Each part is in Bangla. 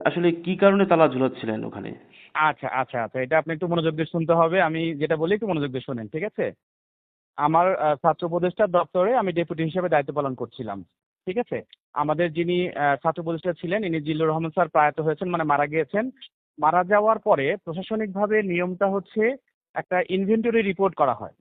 আসলে কি কারণে তালা ঝুলাচ্ছিলেন ওখানে? আচ্ছা আচ্ছা আচ্ছা এটা আপনি একটু মনোযোগ দিয়ে শুনতে হবে। আমি যেটা বলি একটু মনোযোগ দিয়ে শোনেন, ঠিক আছে? আমার ছাত্র উপদেষ্টা দপ্তরে আমি ডেপুটি হিসেবে দায়িত্ব পালন করছিলাম, ঠিক আছে? আমাদের যিনি ছাত্র উপদেষ্টা ছিলেন, ইনি জিল্লুর রহমান স্যার প্রয়াত হয়েছেন মানে মারা গিয়েছেন। মারা যাওয়ার পরে প্রশাসনিকভাবে নিয়মটা হচ্ছে একটা ইনভেন্টরি রিপোর্ট করা হয়।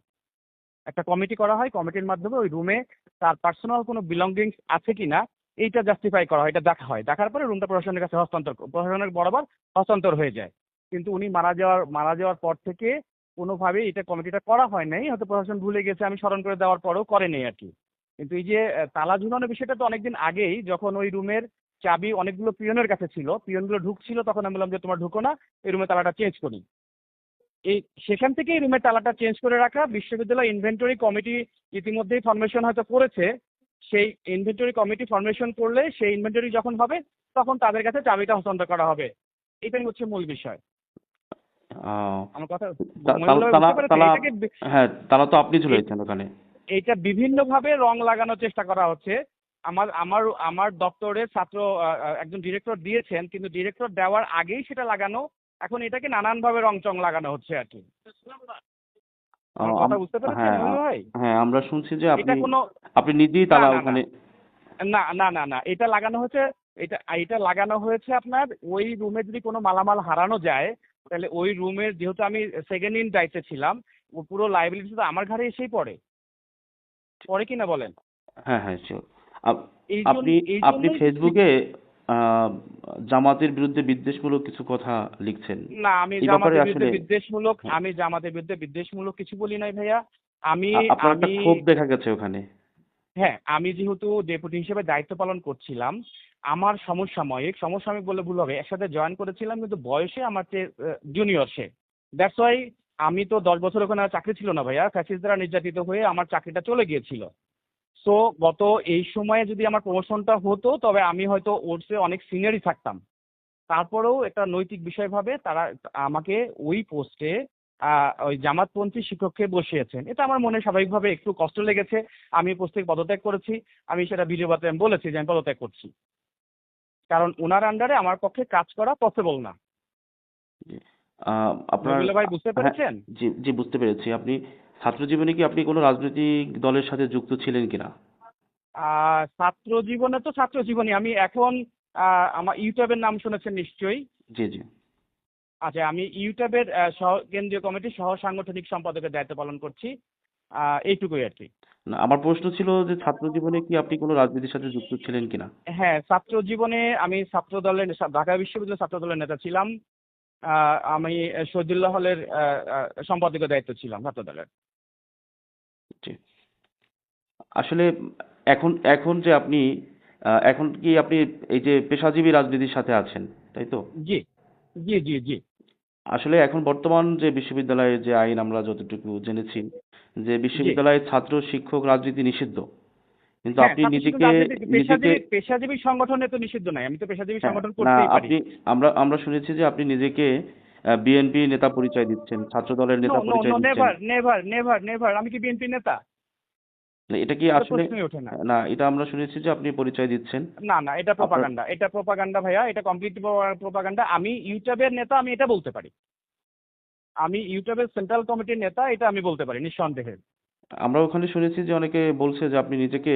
একটা কমিটি করা হয়, কমিটির মাধ্যমে ওই রুমে তার পার্সোনাল কোনো বিলঙ্গিংস আছে কিনা এইটা জাস্টিফাই করা হয়, এটা দেখা হয়। দেখার পরে রুমটা প্রশাসনের কাছে হস্তান্তর প্রশাসনের বরাবর হস্তান্তর হয়ে যায়। কিন্তু উনি মারা যাওয়ার মারা যাওয়ার পর থেকে কোনোভাবেই এটা কমিটিটা করা হয় নাই, হয়তো প্রশাসন ভুলে গেছে, আমি স্মরণ করে দেওয়ার পরেও করেনি আর কি। কিন্তু এই যে তালা ঝুলানোর বিষয়টা তো অনেকদিন আগেই, যখন ওই রুমের চাবি অনেকগুলো পিয়নের কাছে ছিল, পিয়নগুলো ঢুকছিল, তখন আমি বললাম যে, তোমার ঢুকো না, এই রুমে তালাটা চেঞ্জ করি। এই সেখান থেকে এই রুমের তালাটা চেঞ্জ করে রাখা, বিশ্ববিদ্যালয় ইনভেন্টরি কমিটি ইতিমধ্যেই ফরমেশন হয়তো করেছে সেই ইনভেন্টরি কমিটি ফরমেশন করলে সেই ইনভেন্টরি যখন হবে তখন তাদের কাছে চাবিটা হস্তান্তর করা হবে। এটাই হচ্ছে মূল বিষয়। আমার কথা হ্যাঁ তালা তো আপনি ঝুলাইছেন ওখানে। এইটা বিভিন্নভাবে রং লাগানোর চেষ্টা করা হচ্ছে। আমার আমার আমার দপ্তরে ছাত্র একজন ডিরেক্টর দিয়েছেন কিন্তু ডিরেক্টর দেওয়ার আগেই সেটা লাগানো এখন এটাকে নানানভাবে রং চং লাগানো হচ্ছে আর কি। কথা বুঝতে পেরেছেন? হ্যাঁ ভাই হ্যাঁ? আমরা শুনছি যে আপনি আপনি নিজেই তালা। ওখানে না না না না। এটা লাগানো হয়েছে এটা এটা লাগানো হয়েছে আপনার ওই রুমে যদি কোনো মালামাল হারানো যায় তাহলে ওই রুমের যেহেতু আমি সেকেন্ড ইন দায়িত্বে ছিলাম ও পুরো লাইবিলিটি তো আমার ঘাড়ে এসেই পড়ে। পড়ে কিনা বলেন? হ্যাঁ হ্যাঁ শিওর আপনি আপনি ফেসবুকে জামাতের বিরুদ্ধে বিদ্বেষমূলক কিছু কথা লিখছেন। না আমি জামাতের বিরুদ্ধে বিদ্বেষমূলক হ্যাঁ। আমি জামাতের বিরুদ্ধে বিদ্বেষমূলক কিছু বলি নাই ভাইয়া। আমি আপনার একটা ক্ষোভ দেখা গেছে ওখানে। হ্যাঁ আমি যেহেতু ডেপুটি হিসেবে দায়িত্ব পালন করছিলাম আমার সমসাময়িক সমসাময়িক বলে ভুল হবে একসাথে জয়েন করেছিলাম কিন্তু বয়সে আমার চেয়ে জুনিয়র সে। দ্যাটস ওয়াই আমি তো দশ বছর ওখানে চাকরি ছিল না ভাইয়া ফ্যাসিস দ্বারা নির্যাতিত হয়ে আমার চাকরিটা চলে গিয়েছিল। সো গত এই সময়ে যদি আমার প্রমোশনটা হতো তবে আমি হয়তো ওর চেয়ে অনেক সিনিয়রই থাকতাম। তারপরেও একটা নৈতিক বিষয়ভাবে তারা আমাকে ওই পোস্টে ওই জামাতপন্থী শিক্ষককে বসিয়েছেন। এটা আমার মনে স্বাভাবিকভাবে একটু কষ্ট লেগেছে। আমি পোস্ট থেকে পদত্যাগ করেছি। আমি সেটা ভিডিও বার্তায় আমি বলেছি যে আমি পদত্যাগ করছি। কারণ ওনার আন্ডারে আমার পক্ষে কাজ করা পসিবল না। আপনার ভাই বুঝতে হ্যাঁ, পেরেছেন? জি জি বুঝতে পেরেছি। আপনি ছাত্র জীবনে কি আপনি কোনো রাজনৈতিক দলের সাথে যুক্ত ছিলেন কিনা? ছাত্র জীবনে তো ছাত্র জীবনে আমি এখন আমার ইউটিউবের নাম শুনেছেন নিশ্চয়ই? জি জি। আচ্ছা আমি ইউটিউবের সহ কেন্দ্রীয় কমিটির সহ সাংগঠনিক সম্পাদকের দায়িত্ব পালন করছি। এইটুকুই আর কি। না আমার প্রশ্ন ছিল যে ছাত্র জীবনে কি আপনি কোনো রাজনীতির সাথে যুক্ত ছিলেন কিনা? হ্যাঁ ছাত্র জীবনে আমি ছাত্র দলের ঢাকা বিশ্ববিদ্যালয়ের ছাত্র দলের নেতা ছিলাম। আহ, আমি শহীদুল্লাহ হলের সম্পাদকের দায়িত্ব ছিলাম ছাত্র দলের জি। আসলে এখন এখন যে আপনি এখন কি আপনি এই যে পেশাজীবী রাজনীতির সাথে আছেন তাই তো? জি জি জি জি। আসলে এখন বর্তমান যে বিশ্ববিদ্যালয়ের যে আইন আমরা যতটুকু জেনেছি যে বিশ্ববিদ্যালয়ে ছাত্র শিক্ষক রাজনীতি নিষিদ্ধ। কিন্তু হ্যাঁ, আপনি ছাত্র নিজেকে রাজনীতি- নিজেকে পেশাজীবী পেশাজীবী সংগঠনে তো নিষিদ্ধ নাই। আমি তো পেশাজীবী হ্যাঁ, সংগঠন না করতেই পারি। আপনি আমরা আমরা শুনেছি যে আপনি নিজেকে বিএনপি নেতা পরিচয় দিচ্ছেন ছাত্র দলের নেতা পরিচয় দিচ্ছেন। নেভার নেভার নেভার নেভার আমি কি বিএনপি নেতা? না, এটা কি আসলে না। এটা আমরা শুনেছি যে আপনি পরিচয় দিচ্ছেন। না না এটা প্রোপাগান্ডা এটা প্রোপাগান্ডা ভাইয়া এটা কমপ্লিট প্রোপাগান্ডা আমি ইউটিউবের নেতা আমি এটা বলতে পারি। আমি ইউটিউবের সেন্ট্রাল কমিটির নেতা এটা আমি বলতে পারি নিঃসন্দেহে। আমরা ওখানে শুনেছি যে অনেকে বলছে যে আপনি নিজেকে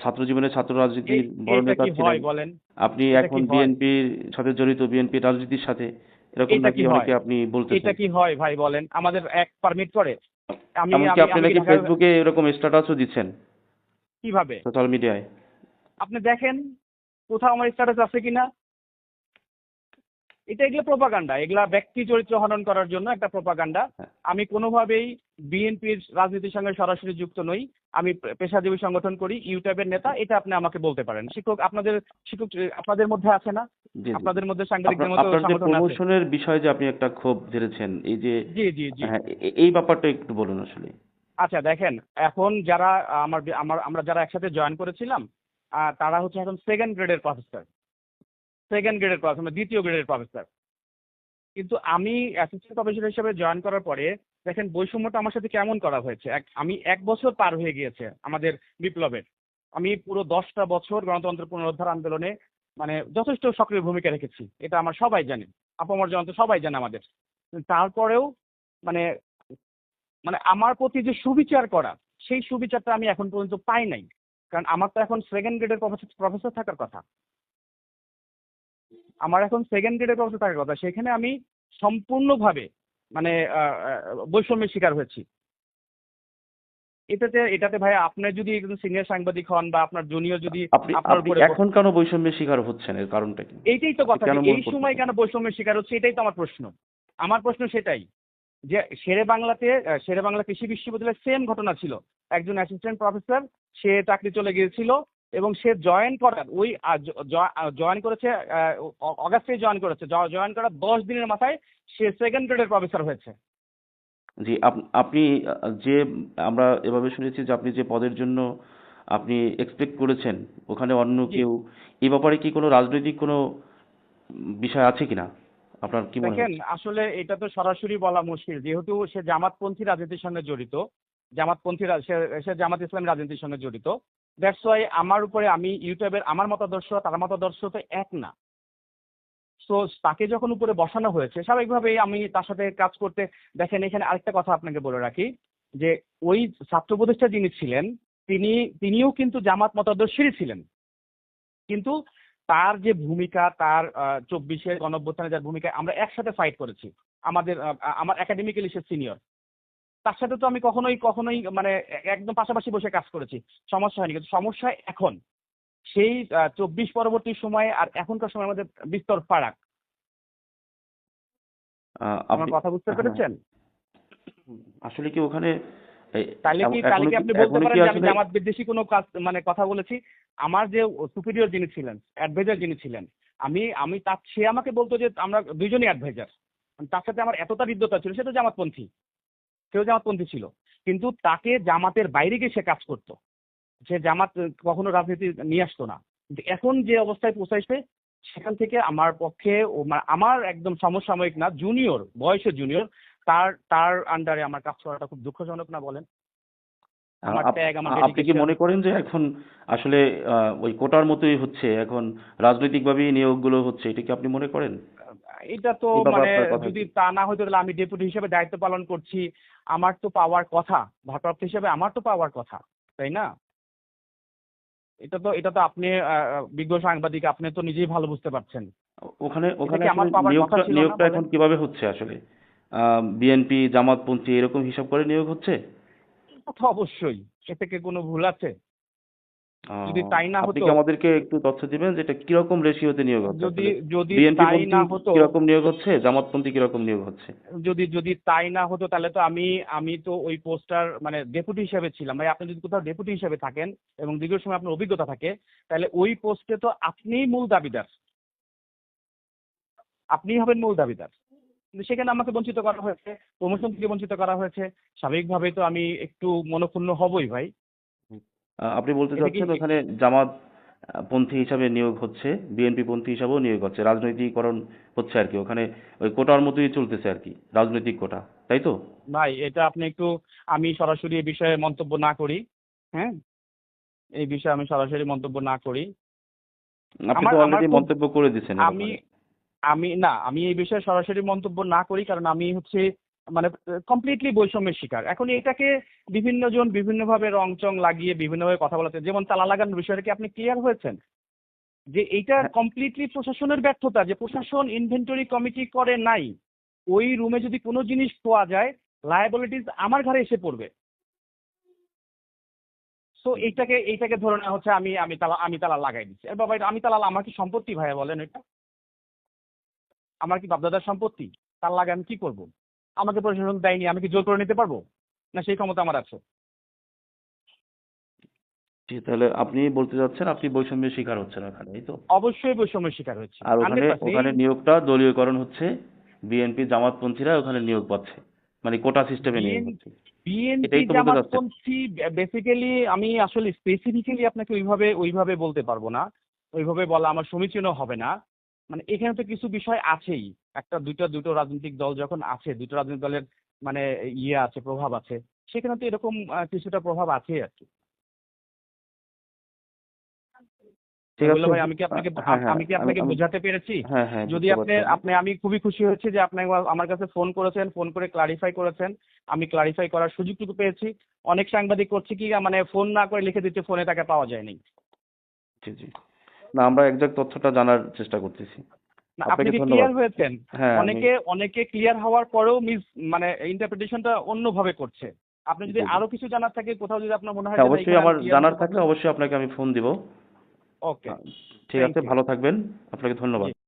ছাত্র জীবনে ছাত্র রাজনীতির বড় নেতা ছিলেন। বলেন? আপনি এখন বিএনপির সাথে জড়িত বিএনপি রাজনীতির সাথে এরকম নাকি অনেকে আপনি এটা কি হয় ভাই বলেন? আমাদের এক পারমিট করে। আমি আমি- আপনি নাকি ফেসবুকে এরকম স্ট্যাটাসও দিচ্ছেন? কীভাবে? সোশ্যাল মিডিয়ায় আপনি দেখেন কোথাও আমার স্ট্যাটাস আছে কিনা? এটা এগুলো প্রোপাগান্ডা এগুলা ব্যক্তি চরিত্র হনন করার জন্য একটা প্রোপাগান্ডা হ্যাঁ। আমি কোনোভাবেই বিএনপির রাজনীতির সঙ্গে সরাসরি যুক্ত নই। আমি পেশাজীবী সংগঠন করি ইউটিউবের নেতা এটা আপনি আমাকে বলতে পারেন। শিক্ষক আপনাদের শিক্ষক আপনাদের মধ্যে আছে না? আপনাদের মধ্যে সাংবাদিকদের মতো প্রমোশনের বিষয়ে যে আপনি একটা ক্ষোভ ধরেছেন এই যে জি জি জি। হ্যাঁ এই ব্যাপারটা একটু বলুন আসলে। আচ্ছা দেখেন এখন যারা আমার আমার আমরা যারা একসাথে জয়েন করেছিলাম তারা হচ্ছে এখন সেকেন্ড গ্রেডের প্রফেসর সেকেন্ড গ্রেডের প্রফেসর দ্বিতীয় গ্রেডের প্রফেসর কিন্তু আমি অ্যাসিস্ট্যান্ট প্রফেসর হিসেবে জয়েন করার পরে দেখেন বৈষম্যটা আমার সাথে কেমন করা হয়েছে? এক, আমি এক বছর পার হয়ে গিয়েছে আমাদের বিপ্লবের। আমি পুরো দশটা বছর গণতন্ত্র পুনরুদ্ধার আন্দোলনে মানে যথেষ্ট সক্রিয় ভূমিকা রেখেছি। এটা আমার সবাই জানে। আপামর সবাই জানে আমাদের। তারপরেও মানে মানে আমার প্রতি যে সুবিচার করা, সেই সুবিচারটা আমি এখন পর্যন্ত পাই নাই। কারণ আমার তো এখন সেকেন্ড গ্রেডের প্রফেসর থাকার কথা। আমার এখন সেকেন্ড গ্রেডের প্রফেসর থাকার কথা। সেখানে আমি সম্পূর্ণভাবে মানে বৈষম্যের শিকার হয়েছি। এটাতে এটাতে ভাই আপনি যদি একজন সিনিয়র সাংবাদিক হন বা আপনার জুনিয়র যদি আপনার এখন কেন বৈষম্যের শিকার হচ্ছেন? এর কারণটা কি? এইটাই তো কথা কেন এই সময় কেন বৈষম্যের শিকার হচ্ছে এটাই তো আমার প্রশ্ন। আমার প্রশ্ন সেটাই যে শেরে বাংলাতে শেরে বাংলা কৃষি বিশ্ববিদ্যালয়ে সেম ঘটনা ছিল। একজন অ্যাসিস্ট্যান্ট প্রফেসর সে চাকরি চলে গিয়েছিল এবং সে জয়েন করার ওই জয়েন করেছে অগাস্টে জয়েন করেছে। জয়েন করার দশ দিনের মাথায় সে সেকেন্ড গ্রেডের প্রফেসর হয়েছে। জি আপনি যে আমরা এভাবে শুনেছি যে আপনি যে পদের জন্য আপনি এক্সপেক্ট করেছেন ওখানে অন্য কেউ এ ব্যাপারে কি কোনো রাজনৈতিক কোনো বিষয় আছে কিনা? আপনার কি মনে দেখেন আসলে এটা তো সরাসরি বলা মুশকিল। যেহেতু সে জামাতপন্থী রাজনীতির সঙ্গে জড়িত জামাতপন্থী সে জামাত ইসলামী রাজনীতির সঙ্গে জড়িত দ্যাটস ওয়াই আমার উপরে আমি ইউটিউবের আমার মতাদর্শ, তার মতাদর্শ তো এক না। সো তাকে যখন উপরে বসানো হয়েছে, স্বাভাবিকভাবেই আমি তার সাথে কাজ করতে, দেখেন এখানে আরেকটা কথা আপনাকে বলে রাখি, যে ওই ছাত্র উপদেষ্টা যিনি ছিলেন, তিনি, তিনিও কিন্তু জামাত মতাদর্শেরই ছিলেন। কিন্তু তার যে ভূমিকা, তার চব্বিশের গণঅভ্যুত্থানে যার ভূমিকা আমরা একসাথে ফাইট করেছি। আমাদের আমার একাডেমিক্যালি সে সিনিয়র তার সাথে তো আমি কখনোই কখনোই মানে একদম পাশাপাশি বসে কাজ করেছি। সমস্যা হয়নি। কিন্তু সমস্যা এখন। সেই চব্বিশ পরবর্তী সময়ে আর এখনকার সময় আমাদের বিস্তর ফারাক। আমার কথা বুঝতে হ্যাঁ। পেরেছেন? আসলে কি ওখানে তাহলে কি তাহলে কি আপনি বলতে পারেন যে আমি জামাত বিদ্বেষী কোনো কাজ মানে কথা বলেছি আমার যে সুপিরিয়র যিনি ছিলেন অ্যাডভাইজার যিনি ছিলেন আমি আমি তার সে আমাকে বলতো যে আমরা দুইজনই অ্যাডভাইজার তার সাথে আমার এতটা হৃদ্যতা ছিল সে তো জামাতপন্থী। সেও জামাতপন্থী ছিল। কিন্তু তাকে জামাতের বাইরে গিয়ে সে কাজ করতো। সে জামাত কখনো রাজনীতি নিয়ে আসতো না। কিন্তু এখন যে অবস্থায় পৌঁছাইছে সেখান থেকে আমার পক্ষে আমার একদম সমসাময়িক না জুনিয়র বয়সে জুনিয়র তার তার আন্ডারে আমার কাজ করাটা খুব দুঃখজনক না বলেন? আপনি কি মনে করেন যে এখন আসলে ওই কোটার মতোই হচ্ছে? এখন রাজনৈতিকভাবেই নিয়োগগুলো হচ্ছে এটা কি আপনি মনে করেন? এটা তো মানে যদি তা না হতো তাহলে আমি ডেপুটি হিসেবে দায়িত্ব পালন করছি। আমার তো পাওয়ার কথা। ভারপ্রাপ্ত হিসেবে আমার তো পাওয়ার কথা তাই না? এটা তো এটা তো আপনি বিজ্ঞ সাংবাদিক আপনি তো নিজেই ভালো বুঝতে পারছেন। ওখানে ওখানে নিয়োগটা নিয়োগটা এখন কীভাবে হচ্ছে আসলে? বিএনপি জামাতপন্থী এরকম হিসাব করে নিয়োগ হচ্ছে? কথা অবশ্যই। এ থেকে কোনো ভুল আছে? যদি তাই না আপনি হতো- কি আমাদেরকে একটু তথ্য দিবেন যে এটা কীরকম রেশিওতে নিয়োগ হচ্ছে? যদি যদি তাই না হতো কীরকম নিয়োগ হচ্ছে? জামাতপন্থী কীরকম নিয়োগ হচ্ছে? যদি যদি তাই না হতো তাহলে তো আমি আমি তো ওই পোস্টার মানে ডেপুটি হিসেবে ছিলাম। ভাই আপনি যদি কোথাও ডেপুটি হিসেবে থাকেন এবং দীর্ঘ সময় আপনার অভিজ্ঞতা থাকে তাহলে ওই পোস্টে তো আপনিই মূল দাবিদার। আপনিই হবেন মূল দাবিদার। কিন্তু সেখানে আমাকে বঞ্চিত করা হয়েছে প্রমোশন থেকে বঞ্চিত করা হয়েছে। স্বাভাবিকভাবে তো আমি একটু মনক্ষুণ্ণ হবই ভাই। আহ, আপনি বলতে এটা কি- চাচ্ছেন ওখানে জামাত আহ, পন্থী হিসাবে নিয়োগ হচ্ছে বিএনপি পন্থী হিসাবেও নিয়োগ হচ্ছে রাজনৈতিকরণ হচ্ছে আর কি ওখানে ওই কোটার মতোই চলতেছে আর কি রাজনৈতিক কোটা তাই তো? ভাই এটা আপনি একটু আমি সরাসরি এই বিষয়ে মন্তব্য না করি হ্যাঁ? এই বিষয়ে আমি সরাসরি মন্তব্য না করি। আপনি আমার- তো আমার অলরেডি খুব- মন্তব্য করে দিচ্ছেন এ আমি ব্যাপারে। আমি না আমি এই বিষয়ে সরাসরি মন্তব্য না করি কারণ আমি হচ্ছে মানে কমপ্লিটলি বৈষম্যের শিকার। এখন এটাকে বিভিন্ন জন বিভিন্নভাবে রং চং লাগিয়ে বিভিন্নভাবে কথা বলাতে যেমন তালা লাগানোর বিষয়টা কি আপনি ক্লিয়ার হয়েছেন? যে এইটা হ্যাঁ। কমপ্লিটলি প্রশাসনের ব্যর্থতা যে প্রশাসন ইনভেন্টরি কমিটি করে নাই ওই রুমে যদি কোনো জিনিস পাওয়া যায় লায়াবিলিটিস আমার ঘরে এসে পড়বে। সো এইটাকে এইটাকে ধরে নেওয়া হচ্ছে আমি আমি তালা আমি তালা লাগাই দিচ্ছি। আর বাবা এটা আমি তালা আমার কি সম্পত্তি ভাইয়া বলেন এটা? আমার কি বাপদাদার সম্পত্তি? তার লাগে আমি কি করব? আমাকে প্রশাসন দেয়নি আমি কি জোর করে নিতে পারব? না সেই ক্ষমতা আমার আছে। তাহলে আপনি বলতে চাচ্ছেন আপনি বৈষম্যের শিকার হচ্ছেন ওখানে এই তো? অবশ্যই বৈষম্যের শিকার হচ্ছে। আর ওখানে ওখানে নিয়োগটা দলীয়করণ হচ্ছে বিএনপি জামাতপন্থীরা ওখানে নিয়োগ পাচ্ছে মানে কোটা সিস্টেমে নিয়োগ হচ্ছে। বিএনপি। জামাতপন্থী বেসিক্যালি আমি আসলে স্পেসিফিক্যালি আপনাকে ওইভাবে ওইভাবে বলতে পারব না। ওইভাবে বলা আমার সমীচীনও হবে না। মানে এখানে তো কিছু বিষয় আছেই। একটা দুইটা দুটো রাজনৈতিক দল যখন আছে দুটো রাজনৈতিক দলের মানে ইয়ে আছে প্রভাব আছে সেখানে তো এরকম কিছুটা প্রভাব আছে আর কি। ভাই আমি কি আপনাকে হ্যাঁ, হ্যাঁ, আমি কি আপনাকে বোঝাতে পেরেছি? হ্যাঁ যদি আপনি আপনি আমি খুবই খুশি হয়েছি যে আপনি আমার কাছে ফোন করেছেন ফোন করে ক্লারিফাই করেছেন। আমি ক্লারিফাই করার সুযোগটুকু পেয়েছি। অনেক সাংবাদিক করছে কি মানে ফোন না করে লিখে দিচ্ছে ফোনে তাকে পাওয়া যায়নি। জি জি। না আমরা একজাক্ট তথ্যটা জানার চেষ্টা করতেছি। আপনি কি ক্লিয়ার হয়েছেন? হ্যাঁ অনেকে অনেকে ক্লিয়ার হওয়ার পরেও মিস মানে ইন্টারপ্রিটেশনটা অন্যভাবে করছে। আপনি যদি। আরও কিছু জানার থাকে কোথাও যদি আপনার মনে হয় হ্যাঁ অবশ্যই আমার জানার থাকলে অবশ্যই আপনাকে আমি ফোন দিব। ওকে ঠিক আছে ভালো থাকবেন। আপনাকে ধন্যবাদ।